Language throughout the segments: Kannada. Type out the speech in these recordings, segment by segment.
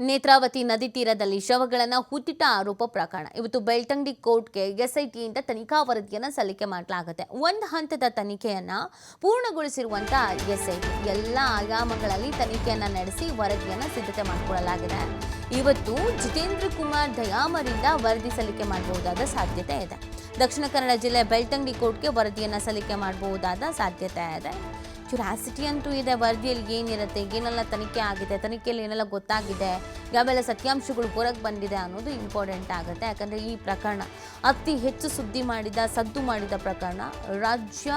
ನೇತ್ರಾವತಿ ನದಿ ತೀರದಲ್ಲಿ ಶವಗಳನ್ನು ಹುತ್ತಿಟ್ಟ ಆರೋಪ ಪ್ರಕರಣ. ಇವತ್ತು ಬೆಳ್ತಂಗಡಿ ಕೋರ್ಟ್ಗೆ ಎಸ್ಐಟಿಯಿಂದ ತನಿಖಾ ವರದಿಯನ್ನು ಸಲ್ಲಿಕೆ ಮಾಡಲಾಗುತ್ತೆ. ಒಂದು ಹಂತದ ತನಿಖೆಯನ್ನ ಪೂರ್ಣಗೊಳಿಸಿರುವಂಥ ಎಸ್ಐಟಿ ಎಲ್ಲ ಆಯಾಮಗಳಲ್ಲಿ ತನಿಖೆಯನ್ನ ನಡೆಸಿ ವರದಿಯನ್ನು ಸಿದ್ಧತೆ ಮಾಡಿಕೊಳ್ಳಲಾಗಿದೆ. ಇವತ್ತು ಜಿತೇಂದ್ರ ಕುಮಾರ್ ದಯಾಮರಿಂದ ವರದಿ ಸಲ್ಲಿಕೆ ಮಾಡಬಹುದಾದ ಸಾಧ್ಯತೆ ಇದೆ. ದಕ್ಷಿಣ ಕನ್ನಡ ಜಿಲ್ಲೆ ಬೆಳ್ತಂಗಡಿ ಕೋರ್ಟ್ಗೆ ವರದಿಯನ್ನು ಸಲ್ಲಿಕೆ ಮಾಡಬಹುದಾದ ಸಾಧ್ಯತೆ ಇದೆ. ಕ್ಯುರಾಸಿಟಿ ಅಂತೂ ಇದೆ ವರದಿಯಲ್ಲಿ ಏನಿರುತ್ತೆ, ಏನೆಲ್ಲ ತನಿಖೆ ಆಗಿದೆ, ತನಿಖೆಯಲ್ಲಿ ಏನೆಲ್ಲ ಗೊತ್ತಾಗಿದೆ, ಯಾವೆಲ್ಲ ಸತ್ಯಾಂಶಗಳು ಹೊರಗೆ ಬಂದಿದೆ ಅನ್ನೋದು ಇಂಪಾರ್ಟೆಂಟ್ ಆಗುತ್ತೆ. ಯಾಕಂದರೆ ಈ ಪ್ರಕರಣ ಅತಿ ಹೆಚ್ಚು ಸುದ್ದಿ ಮಾಡಿದ, ಸದ್ದು ಮಾಡಿದ ಪ್ರಕರಣ ರಾಜ್ಯ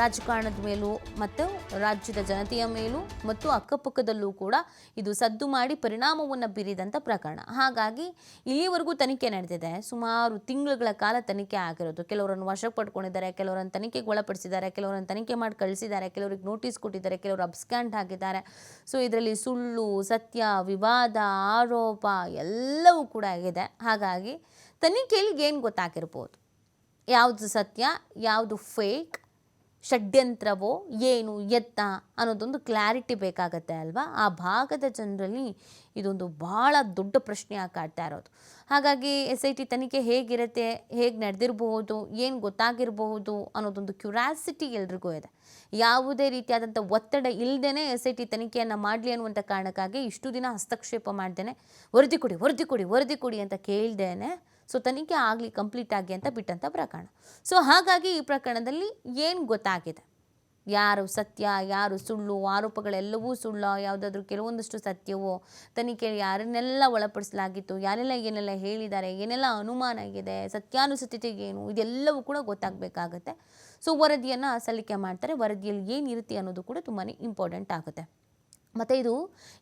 ರಾಜಕಾರಣದ ಮೇಲೂ ಮತ್ತು ರಾಜ್ಯದ ಜನತೆಯ ಮೇಲೂ ಮತ್ತು ಅಕ್ಕಪಕ್ಕದಲ್ಲೂ ಕೂಡ ಇದು ಸದ್ದು ಮಾಡಿ ಪರಿಣಾಮವನ್ನು ಬೀರಿದಂಥ ಪ್ರಕರಣ. ಹಾಗಾಗಿ ಇಲ್ಲಿವರೆಗೂ ತನಿಖೆ ನಡೆದಿದೆ ಸುಮಾರು ತಿಂಗಳುಗಳ ಕಾಲ ತನಿಖೆ ಆಗಿರೋದು. ಕೆಲವರನ್ನು ವಶಕ್ಕೆ ಪಡ್ಕೊಂಡಿದ್ದಾರೆ, ಕೆಲವರನ್ನು ತನಿಖೆಗೆ ಒಳಪಡಿಸಿದ್ದಾರೆ, ಕೆಲವರನ್ನು ತನಿಖೆ ಮಾಡಿ ಕಳಿಸಿದ್ದಾರೆ, ಕೆಲವರಿಗೆ ನೋಟಿಸ್ ಕೊಟ್ಟಿದ್ದಾರೆ, ಕೆಲವರು ಅಬ್ಸ್ಕ್ಯಾಂಡ್ ಆಗಿದ್ದಾರೆ. ಸೊ ಇದರಲ್ಲಿ ಸುಳ್ಳು, ಸತ್ಯ, ವಿವಾದ, ಆರೋಪ ಎಲ್ಲವೂ ಕೂಡ ಆಗಿದೆ. ಹಾಗಾಗಿ ತನಿಖೆಯಲ್ಲಿ ಏನು ಗೊತ್ತಾಗಿರ್ಬೋದು? ಯಾವುದು ಸತ್ಯ, ಯಾವುದು ಫೇಕ್ ಷಡ್ಯಂತ್ರವೋ ಏನು ಎತ್ತ ಅನ್ನೋದೊಂದು ಕ್ಲಾರಿಟಿ ಬೇಕಾಗತ್ತೆ ಅಲ್ವಾ? ಆ ಭಾಗದ ಜನರಲ್ಲಿ ಇದೊಂದು ಭಾಳ ದೊಡ್ಡ ಪ್ರಶ್ನೆ ಕಾಡ್ತಾ ಇರೋದು. ಹಾಗಾಗಿ ಎಸ್ ಐ ಟಿ ತನಿಖೆ ಹೇಗಿರುತ್ತೆ, ಹೇಗೆ ನಡೆದಿರಬಹುದು, ಏನು ಗೊತ್ತಾಗಿರಬಹುದು ಅನ್ನೋದೊಂದು ಕ್ಯೂರಾಸಿಟಿ ಎಲ್ರಿಗೂ ಇದೆ. ಯಾವುದೇ ರೀತಿಯಾದಂಥ ಒತ್ತಡ ಇಲ್ಲದೇ ಎಸ್ ಐ ಟಿ ತನಿಖೆಯನ್ನು ಮಾಡಲಿ ಅನ್ನುವಂಥ ಕಾರಣಕ್ಕಾಗಿ ಇಷ್ಟು ದಿನ ಹಸ್ತಕ್ಷೇಪ ಮಾಡ್ದೇನೆ, ವರದಿ ಕೊಡಿ ವರದಿ ಕೊಡಿ ವರದಿ ಕೊಡಿ ಅಂತ ಕೇಳ್ದೇನೆ ಸೊ ತನಿಖೆ ಆಗಲಿ ಕಂಪ್ಲೀಟ್ ಆಗಿ ಅಂತ ಬಿಟ್ಟಂಥ ಪ್ರಕರಣ. ಸೊ ಹಾಗಾಗಿ ಈ ಪ್ರಕರಣದಲ್ಲಿ ಏನು ಗೊತ್ತಾಗಿದೆ? ಯಾರು ಸತ್ಯ, ಯಾರು ಸುಳ್ಳು, ಆರೋಪಗಳೆಲ್ಲವೂ ಸುಳ್ಳ, ಯಾವುದಾದ್ರೂ ಕೆಲವೊಂದಷ್ಟು ಸತ್ಯವೋ, ತನಿಖೆ ಯಾರನ್ನೆಲ್ಲ ಒಳಪಡಿಸಲಾಗಿತ್ತು, ಯಾರೆಲ್ಲ ಏನೆಲ್ಲ ಹೇಳಿದ್ದಾರೆ, ಏನೆಲ್ಲ ಅನುಮಾನ ಆಗಿದೆ ಸತ್ಯಾನುಸತ್ಯತೆ ಏನು, ಇದೆಲ್ಲವೂ ಕೂಡ ಗೊತ್ತಾಗಬೇಕಾಗತ್ತೆ. ಸೊ ವರದಿಯನ್ನು ಸಲ್ಲಿಕೆ ಮಾಡ್ತಾರೆ. ವರದಿಯಲ್ಲಿ ಏನಿರುತ್ತೆ ಅನ್ನೋದು ಕೂಡ ತುಂಬಾ ಇಂಪಾರ್ಟೆಂಟ್ ಆಗುತ್ತೆ. ಮತ್ತು ಇದು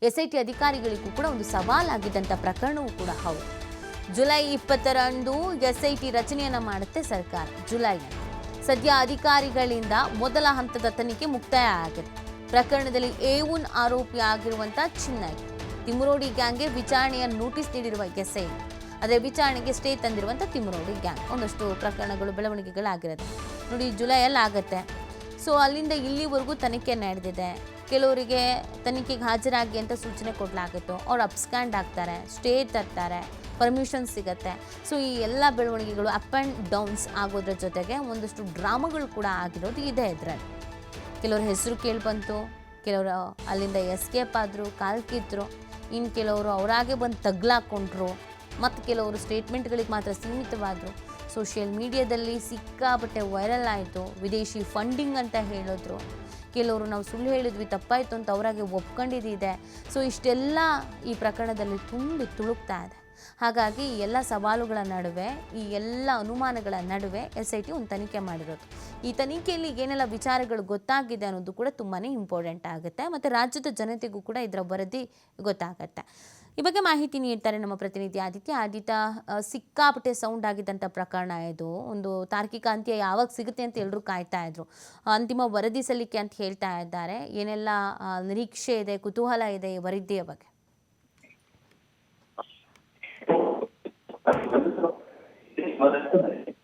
ಎಸ್ ಐ ಟಿ ಅಧಿಕಾರಿಗಳಿಗೂ ಕೂಡ ಒಂದು ಸವಾಲಾಗಿದ್ದಂಥ ಪ್ರಕರಣವೂ ಕೂಡ ಹೌದು. ಜುಲೈ ಇಪ್ಪತ್ತರಂದು ಎಸ್ಐಟಿ ರಚನೆಯನ್ನು ಮಾಡುತ್ತೆ ಸರ್ಕಾರ ಜುಲೈ ಸದ್ಯ ಅಧಿಕಾರಿಗಳಿಂದ ಮೊದಲ ಹಂತದ ತನಿಖೆ ಮುಕ್ತಾಯ ಆಗಿದೆ. ಪ್ರಕರಣದಲ್ಲಿ ಎ ಒನ್ ಆರೋಪಿ ಆಗಿರುವಂಥ ಚಿನ್ನೈ ತಿಮುರೋಡಿ ಗ್ಯಾಂಗ್ಗೆ ವಿಚಾರಣೆಯ ನೋಟಿಸ್ ನೀಡಿರುವ ಎಸ್ಐ. ಅದೇ ವಿಚಾರಣೆಗೆ ಸ್ಟೇ ತಂದಿರುವಂಥ ತಿಮುರೋಡಿ ಗ್ಯಾಂಗ್. ಒಂದಷ್ಟು ಪ್ರಕರಣಗಳು ಬೆಳವಣಿಗೆಗಳಾಗಿರುತ್ತೆ. ನೋಡಿ, ಜುಲೈಯಲ್ಲಿ ಆಗುತ್ತೆ. ಸೊ, ಅಲ್ಲಿಂದ ಇಲ್ಲಿವರೆಗೂ ತನಿಖೆ ನಡೆದಿದೆ. ಕೆಲವರಿಗೆ ತನಿಖೆಗೆ ಹಾಜರಾಗಿ ಅಂತ ಸೂಚನೆ ಕೊಡಲಾಗಿತ್ತು, ಅವ್ರು ಅಪ್ಸ್ಕ್ಯಾಂಡ್ ಆಗ್ತಾರೆ, ಸ್ಟೇ ತರ್ತಾರೆ. ಪರ್ಮಿಷನ್ ಸಿಗತ್ತೆ. ಸೊ ಈ ಎಲ್ಲ ಬೆಳವಣಿಗೆಗಳು ಅಪ್ ಆ್ಯಂಡ್ ಡೌನ್ಸ್ ಆಗೋದ್ರ ಜೊತೆಗೆ ಒಂದಷ್ಟು ಡ್ರಾಮಾಗಳು ಕೂಡ ಆಗಿರೋದು ಇದೆ ಇದರಲ್ಲಿ. ಕೆಲವರ ಹೆಸರು ಕೇಳಿಬಂತು ಕೆಲವರು ಅಲ್ಲಿಂದ ಎಸ್ಕೇಪ್ ಆದರು, ಕಾಲ್ ಕಿತ್ತರು ಇನ್ನು ಕೆಲವರು ಅವರಾಗೆ ಬಂದು ತಗ್ಲಾಕೊಂಡ್ರು, ಮತ್ತು ಕೆಲವರು ಸ್ಟೇಟ್ಮೆಂಟ್ಗಳಿಗೆ ಮಾತ್ರ ಸೀಮಿತವಾದರು. ಸೋಷಿಯಲ್ ಮೀಡಿಯಾದಲ್ಲಿ ಸಿಕ್ಕಾಪಟ್ಟೆ ವೈರಲ್ ಆಯಿತು, ವಿದೇಶಿ ಫಂಡಿಂಗ್ ಅಂತ ಹೇಳಿದ್ರು. ಕೆಲವರು ನಾವು ಸುಳ್ಳು ಹೇಳಿದ್ವಿ, ತಪ್ಪಾಯಿತು ಅಂತ ಅವರಾಗೆ ಒಪ್ಕೊಂಡಿದ್ದಿದೆ. ಸೊ ಇಷ್ಟೆಲ್ಲ ಈ ಪ್ರಕರಣದಲ್ಲಿ ತುಂಬಿ ತುಳುಕ್ತಾ ಇದೆ. ಹಾಗಾಗಿ ಈ ಎಲ್ಲ ಸವಾಲುಗಳ ನಡುವೆ, ಈ ಎಲ್ಲ ಅನುಮಾನಗಳ ನಡುವೆ ಎಸ್ ಐ ಟಿ ಒಂದು ತನಿಖೆ ಮಾಡಿರೋದು. ಈ ತನಿಖೆಯಲ್ಲಿ ಏನೆಲ್ಲ ವಿಚಾರಗಳು ಗೊತ್ತಾಗಿದೆ ಅನ್ನೋದು ಕೂಡ ತುಂಬಾ ಇಂಪಾರ್ಟೆಂಟ್ ಆಗುತ್ತೆ. ಮತ್ತು ರಾಜ್ಯದ ಜನತೆಗೂ ಕೂಡ ಇದರ ವರದಿ ಗೊತ್ತಾಗತ್ತೆ. ಈ ಬಗ್ಗೆ ಮಾಹಿತಿ ನೀಡ್ತಾರೆ ನಮ್ಮ ಪ್ರತಿನಿಧಿ ಆದಿತ್ಯ. ಆದಿತ್ಯ ಸಿಕ್ಕಾಪಟ್ಟೆ ಸೌಂಡ್ ಆಗಿದ್ದಂಥ ಪ್ರಕರಣ ಇದು. ಒಂದು ತಾರ್ಕಿಕ ಅಂತ್ಯ ಯಾವಾಗ ಸಿಗುತ್ತೆ ಅಂತ ಎಲ್ಲರೂ ಕಾಯ್ತಾ ಇದ್ರು. ಅಂತಿಮ ವರದಿ ಸಲ್ಲಿಕೆ ಅಂತ ಹೇಳ್ತಾ ಇದ್ದಾರೆ. ಏನೆಲ್ಲ ನಿರೀಕ್ಷೆ ಇದೆ, ಕುತೂಹಲ ಇದೆ ಈ ವರದಿಯ ಬಗ್ಗೆ? 行きましょう。